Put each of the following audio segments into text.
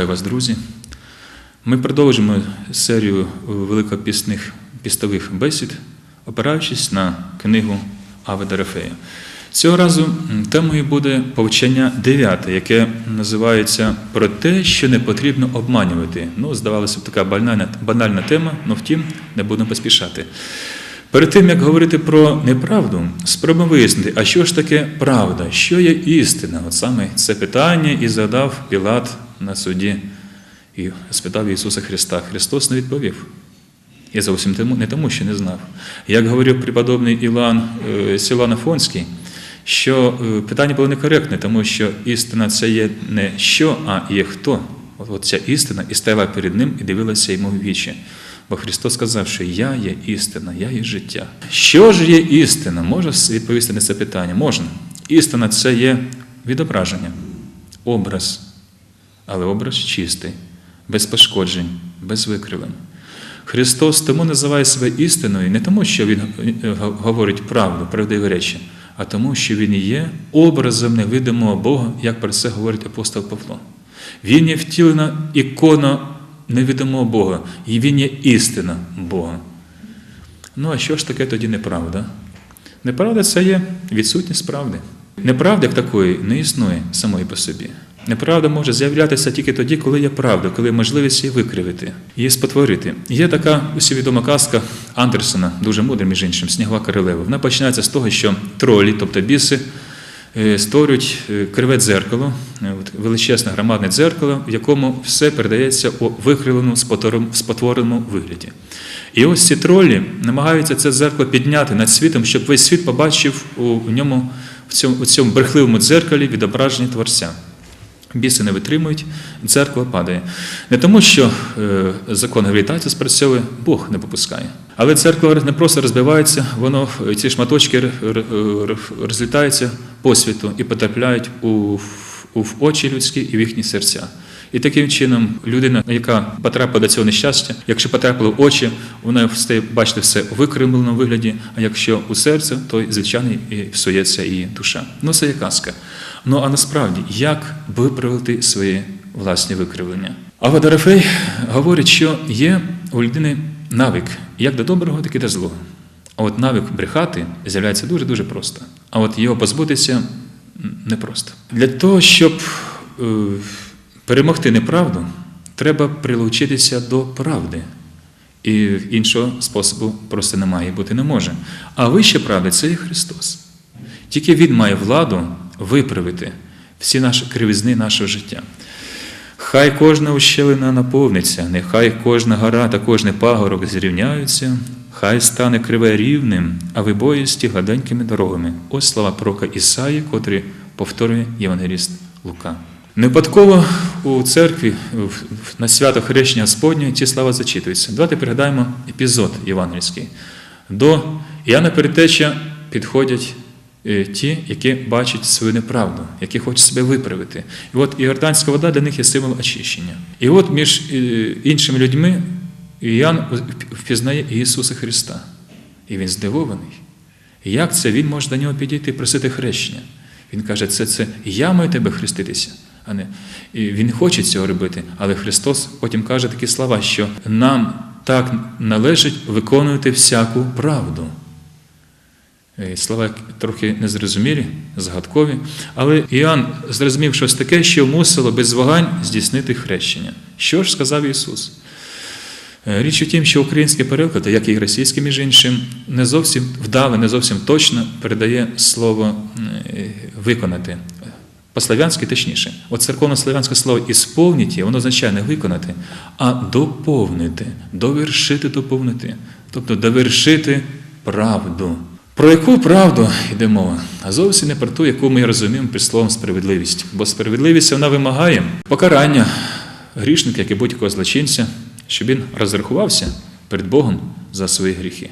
Вітаю вас, друзі. Ми продовжимо серію великопісних пістових бесід, опираючись на книгу Аве Дорофея. Цього разу темою буде повчання 9, яке називається Про те, що не потрібно обманювати. Ну, здавалося б, така банальна, банальна тема, але втім, не будемо поспішати. Перед тим, як говорити про неправду, спробуємо вияснити, а що ж таке правда, що є істина? От саме це питання і задав Пілат на суді і спитав Ісуса Христа. Христос не відповів. І зовсім не тому, що не знав. Як говорив преподобний Ілан е, Сілан Афонський, що е, питання було некоректне, тому що істина це є не що, а є хто. От, ця істина і стояла перед ним і дивилася йому в вічі. Бо Христос сказав, що я є істина, я є життя. Що ж є істина? Може відповісти на це питання? Можна. Істина це є відображення, образ, але образ чистий, без пошкоджень, без викривлень. Христос тому називає себе істиною не тому, що Він е, говорить правду, правдиві речі, а тому, що Він є образом невидимого Бога, як про це говорить апостол Павло. Він є втілена ікона невідомого Бога, і Він є істина Бога. Ну, а що ж таке тоді неправда? Неправда це є відсутність правди. Неправди як такої не існує самої по собі. Неправда може з'являтися тільки тоді, коли є правда, коли є можливість її викривити, її спотворити. Є така усівідома казка Андерсона, дуже мудра, між іншим, Снігова королева. Вона починається з того, що тролі, тобто біси, е, створюють е, криве дзеркало, е, величезне громадне дзеркало, в якому все передається у викривленому, спотвореному- вигляді. І ось ці тролі намагаються це дзеркало підняти над світом, щоб весь світ побачив у ньому, в цьому, у цьому брехливому дзеркалі відображення Творця. Біси не витримують, дзеркало падає. Не тому, що е, закон гравітації спрацьовує, Бог не попускає. Але дзеркало не просто розбивається, воно е, ці шматочки р- розлітаються по світу і потрапляють у, в очі людські і в їхні серця. І таким чином людина, яка потрапила до цього нещастя, якщо потрапила в очі, вона встає бачити все у викривленому вигляді, а якщо у серце, то звичайно і псується її душа. Ну це є казка. Ну а насправді, як виправити свої власні викривлення? А Водорофей говорить, що є у людини навик як до доброго, так і до злого. А от навик брехати з'являється дуже-дуже просто. А от його позбутися непросто. Для того, щоб е, перемогти неправду, треба прилучитися до правди. І іншого способу просто немає і бути не може. А вище правди це є Христос. Тільки Він має владу виправити всі наші кривизни нашого життя. Хай кожна ущелина наповниться, нехай кожна гора та кожний пагорок зрівняються, хай стане криве рівним, а вибоїсті гладенькими дорогами. Ось слова пророка Ісаї, котрі повторює Євангеліст Лука. Не випадково у церкві на свято Хрещення Господнє ці слова зачитуються. Давайте пригадаємо епізод євангельський. До Іоанна Перетеча підходять ті, які бачать свою неправду, які хочуть себе виправити. І от іорданська вода для них є символ очищення. І от між е, іншими людьми Іоанн впізнає Ісуса Христа. І він здивований. Як це він може до нього підійти і просити хрещення? Він каже, це, це я маю тебе хреститися. А не. І він хоче цього робити, але Христос потім каже такі слова, що нам так належить виконувати всяку правду. Е, Слова трохи незрозумілі, загадкові, але Іоанн зрозумів щось таке, що мусило без вагань здійснити хрещення. Що ж сказав Ісус? Е, Річ у тім, що український переклад, як і російський, між іншим, не зовсім вдало, не зовсім точно передає слово е, виконати. По-слав'янськи точніше. От церковно-слав'янське слово ісповніті, воно означає не виконати, а доповнити, довершити, доповнити. Тобто довершити правду. Про яку правду йде мова? А зовсім не про ту, яку ми розуміємо під словом справедливість. Бо справедливість вона вимагає покарання грішника, як і будь-якого злочинця, щоб він розрахувався перед Богом за свої гріхи.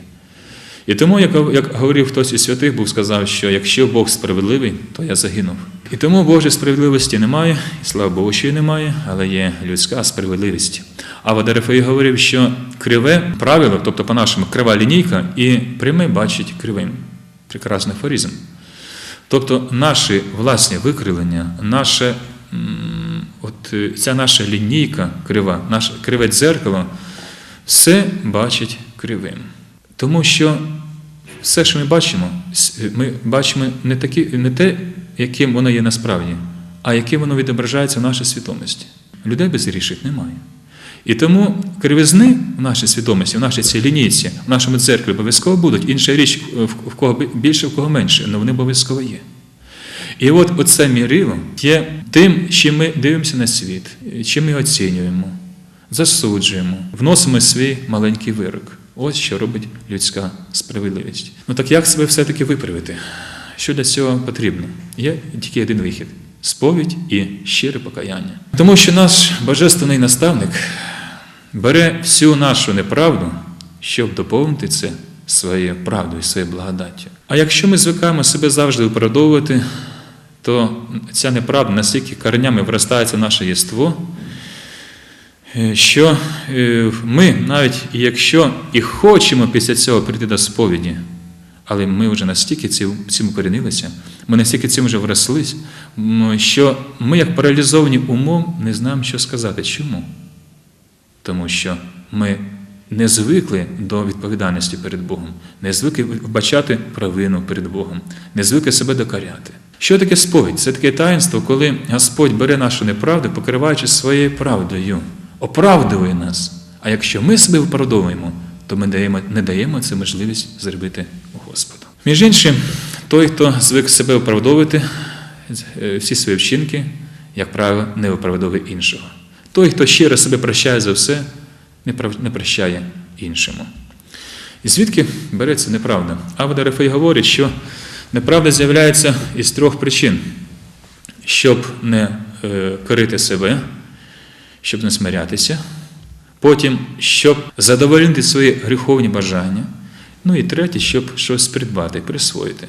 І тому, як, як говорив хтось із святих, Бог сказав, що якщо Бог справедливий, то я загинув. І тому Божої справедливості немає, і слава Богу, що й немає, але є людська справедливість. А Водорефей говорив, що криве правило, тобто по-нашому крива лінійка, і пряме бачить кривим. Прекрасний афоризм. Тобто наші власні викривлення, наше от е, ця наша лінійка крива, наше криве дзеркало, все бачить кривим. Тому що все, що ми бачимо, ми бачимо не, такі, не те, яким воно є насправді, а яким воно відображається в нашій свідомості. Людей без безгрішних немає. І тому кривизни в нашій свідомості, в нашій цій лінійці, в нашому церкві обов'язково будуть. Інша річ, в в кого більше, в кого менше, але вони обов'язково є. І от оце мірило є тим, чим ми дивимося на світ, чим ми оцінюємо, засуджуємо, вносимо свій маленький вирок. Ось що робить людська справедливість. Ну так як себе все-таки виправити? Що для цього потрібно? Є тільки один вихід сповідь і щире покаяння. Тому що наш божественний наставник бере всю нашу неправду, щоб доповнити це своєю правдою, своєю благодаттю. А якщо ми звикаємо себе завжди виправдовувати, то ця неправда настільки корнями вростається в наше єство, е, що е, ми, навіть якщо і хочемо після цього прийти до сповіді, але ми вже настільки цим, укорінилися, ми настільки цим вже врослись, що ми, як паралізовані умом, не знаємо, що сказати. Чому? Тому що ми не звикли до відповідальності перед Богом, не звикли вбачати провину перед Богом, не звикли себе докоряти. Що таке сповідь? Це таке таїнство, коли Господь бере нашу неправду, покриваючи своєю правдою, оправдує нас. А якщо ми себе виправдовуємо, то ми не даємо це можливість зробити Господу. Між іншим, той, хто звик себе виправдовувати, е, всі свої вчинки, як правило, не виправдовує іншого. Той, хто щиро себе прощає за все, не прощає іншому. І звідки береться неправда? Авда Рефей говорить, що неправда з'являється із трьох причин: щоб не е, корити себе, щоб не смирятися, потім, щоб задовольнити свої гріховні бажання, ну і третє, щоб щось придбати, присвоїти.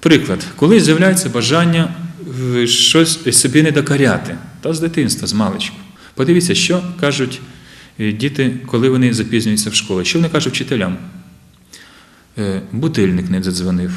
Приклад, коли з'являється бажання е, щось собі не докаряти, та з дитинства, з маличку. Подивіться, що кажуть е, діти, коли вони запізнюються в школу. Що вони кажуть вчителям? Бутильник Будильник не задзвонив,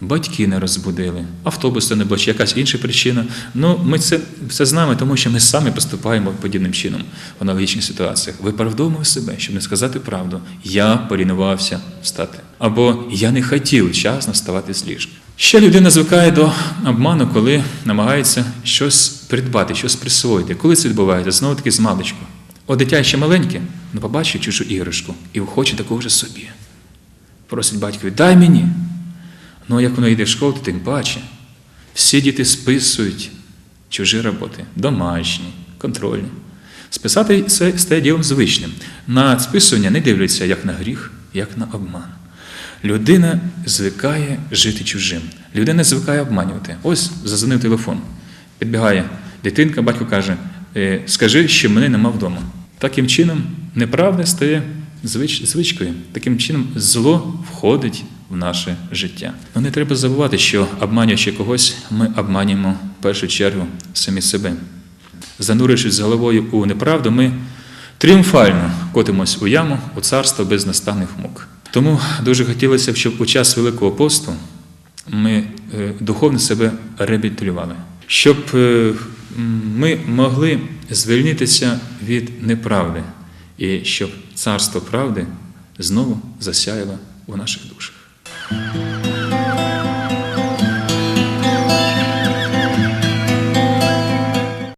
батьки не розбудили, автобус не бачив, якась інша причина. Ну, ми це все знаємо, тому що ми самі поступаємо подібним чином в аналогічних ситуаціях. Виправдовуємо себе, щоб не сказати правду. Я полінувався встати. Або я не хотів вчасно вставати з ліжка. Ще людина звикає до обману, коли намагається щось придбати, щось присвоїти. Коли це відбувається? Знову таки з маличку. О, дитя ще маленьке, ну побачить чужу іграшку і хоче такого ж собі. Просить батькові, дай мені. Ну, як воно йде в школу, то тим паче. Всі діти списують чужі роботи, домашні, контрольні. Списати це стає ділом звичним. На списування не дивляться як на гріх, як на обман. Людина звикає жити чужим. Людина звикає обманювати. Ось зазвонив телефон. Підбігає дитинка, батько каже: «Е, скажи, що мене нема вдома. Таким чином, неправда стає звич, звичкою. Таким чином, зло входить в наше життя. Ну не треба забувати, що обманюючи когось, ми обманюємо в першу чергу самі себе. Занурившись головою у неправду, ми тріумфально котимось у яму, у царство без настанних мук. Тому дуже хотілося б, щоб у час Великого посту ми е, духовно себе реабілітували, щоб е, ми могли звільнитися від неправди і щоб царство правди знову засяяло у наших душах. Mm-hmm.